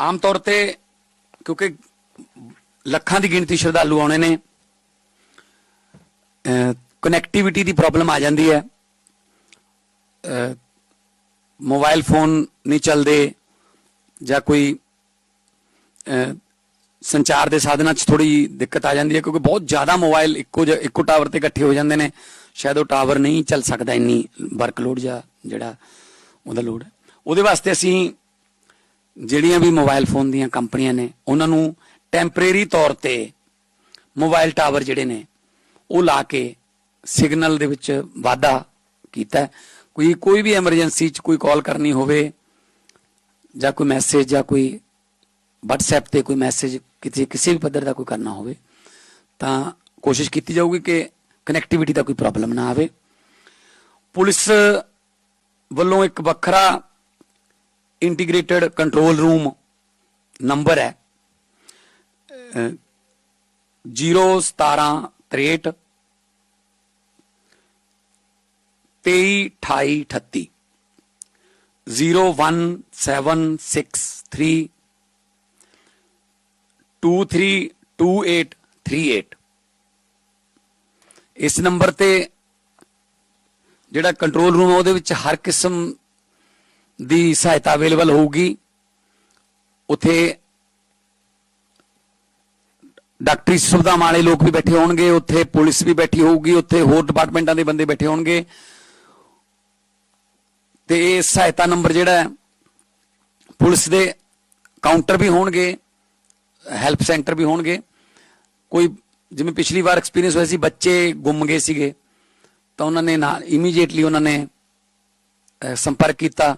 ਆਮ ਤੌਰ ਤੇ ਕਿਉਂਕਿ ਲੱਖਾਂ ਦੀ ਗਿਣਤੀ ਸ਼ਰਧਾਲੂ ਆਉਣੇ ਨੇ ਕਨੈਕਟੀਵਿਟੀ ਦੀ ਪ੍ਰੋਬਲਮ ਆ ਜਾਂਦੀ ਹੈ। ਅਹ, ਮੋਬਾਈਲ ਫੋਨ ਨਹੀਂ ਚੱਲਦੇ ਜਾਂ ਕੋਈ ਸੰਚਾਰ ਦੇ ਸਾਧਨਾਂ 'ਚ ਥੋੜੀ ਦਿੱਕਤ ਆ ਜਾਂਦੀ ਹੈ ਕਿਉਂਕਿ ਬਹੁਤ ਜ਼ਿਆਦਾ ਮੋਬਾਈਲ ਇੱਕੋ ਜ- ਇੱਕੋ ਟਾਵਰ ਤੇ ਇਕੱਠੇ ਹੋ ਜਾਂਦੇ ਨੇ। ਸ਼ਾਇਦ ਉਹ ਟਾਵਰ ਨਹੀਂ ਚੱਲ ਸਕਦਾ ਇੰਨੀ ਵਰਕਲੋਡ ਜਾਂ ਜਿਹੜਾ ਉਹਦਾ ਲੋਡ ਉਹਦੇ ਵਾਸਤੇ ਅਸੀਂ ਜਿਹੜੀਆਂ ਵੀ ਮੋਬਾਈਲ ਫੋਨ ਦੀਆਂ ਕੰਪਨੀਆਂ ਨੇ, ਉਹਨਾਂ ਨੂੰ ਟੈਂਪਰੇਰੀ ਤੌਰ ਤੇ ਮੋਬਾਈਲ ਟਾਵਰ ਜਿਹੜੇ ਨੇ, ਉਹ ਲਾ ਕੇ ਸਿਗਨਲ ਦੇ ਵਿੱਚ ਵਾਧਾ ਕੀਤਾ। ਕੋਈ ਕੋਈ ਵੀ ਐਮਰਜੈਂਸੀ 'ਚ ਕੋਈ ਕਾਲ ਕਰਨੀ ਹੋਵੇ ਜਾਂ ਕੋਈ ਮੈਸੇਜ ਜਾਂ ਕੋਈ WhatsApp ਤੇ ਕੋਈ ਮੈਸੇਜ ਕਿਸੇ ਕਿਸੇ ਵੀ ਪੱਧਰ ਦਾ ਕੋਈ ਕਰਨਾ ਹੋਵੇ, ਤਾਂ ਕੋਸ਼ਿਸ਼ ਕੀਤੀ ਜਾਊਗੀ ਕਿ ਕਨੈਕਟੀਵਿਟੀ ਦਾ ਕੋਈ ਪ੍ਰੋਬਲਮ ਨਾ ਆਵੇ। ਪੁਲਿਸ ਵੱਲੋਂ ਇੱਕ ਵੱਖਰਾ ਇੰਟੀਗ੍ਰੇਟਡ ਕੰਟਰੋਲ ਰੂਮ ਨੰਬਰ ਹੈ 01763 232838 01763 232838 ਇਸ ਨੰਬਰ ਤੇ ਜਿਹੜਾ ਕੰਟਰੋਲ ਰੂਮ ਹੈ ਉਹਦੇ ਵਿੱਚ ਹਰ ਕਿਸਮ ਦੀ ਸਹਾਇਤਾ ਅਵੇਲੇਬਲ ਹੋਊਗੀ। ਉੱਥੇ ਡਾਕਟਰੀ ਸੁਵਿਧਾਵਾਂ ਵਾਲੇ ਲੋਕ ਵੀ ਬੈਠੇ ਹੋਣਗੇ, ਉੱਥੇ ਪੁਲਿਸ ਵੀ ਬੈਠੀ ਹੋਊਗੀ, ਉੱਥੇ ਹੋਰ ਡਿਪਾਰਟਮੈਂਟਾਂ ਦੇ ਬੰਦੇ ਬੈਠੇ ਹੋਣਗੇ। ਤੇ ਇਹ ਸਹਾਇਤਾ ਨੰਬਰ ਜਿਹੜਾ ਹੈ, ਪੁਲਿਸ ਦੇ ਕਾਊਂਟਰ ਵੀ ਹੋਣਗੇ, ਹੈਲਪ ਸੈਂਟਰ ਵੀ ਹੋਣਗੇ। ਕੋਈ ਜਿਵੇਂ ਪਿਛਲੀ ਵਾਰ ਐਕਸਪੀਰੀਅੰਸ ਹੋਇਆ ਸੀ, ਬੱਚੇ ਗੁੰਮ ਗਏ ਸੀਗੇ, ਤਾਂ ਉਹਨਾਂ ਨੇ ਨਾਲ ਇਮੀਡੀਏਟਲੀ ਉਹਨਾਂ ਨੇ ਸੰਪਰਕ ਕੀਤਾ।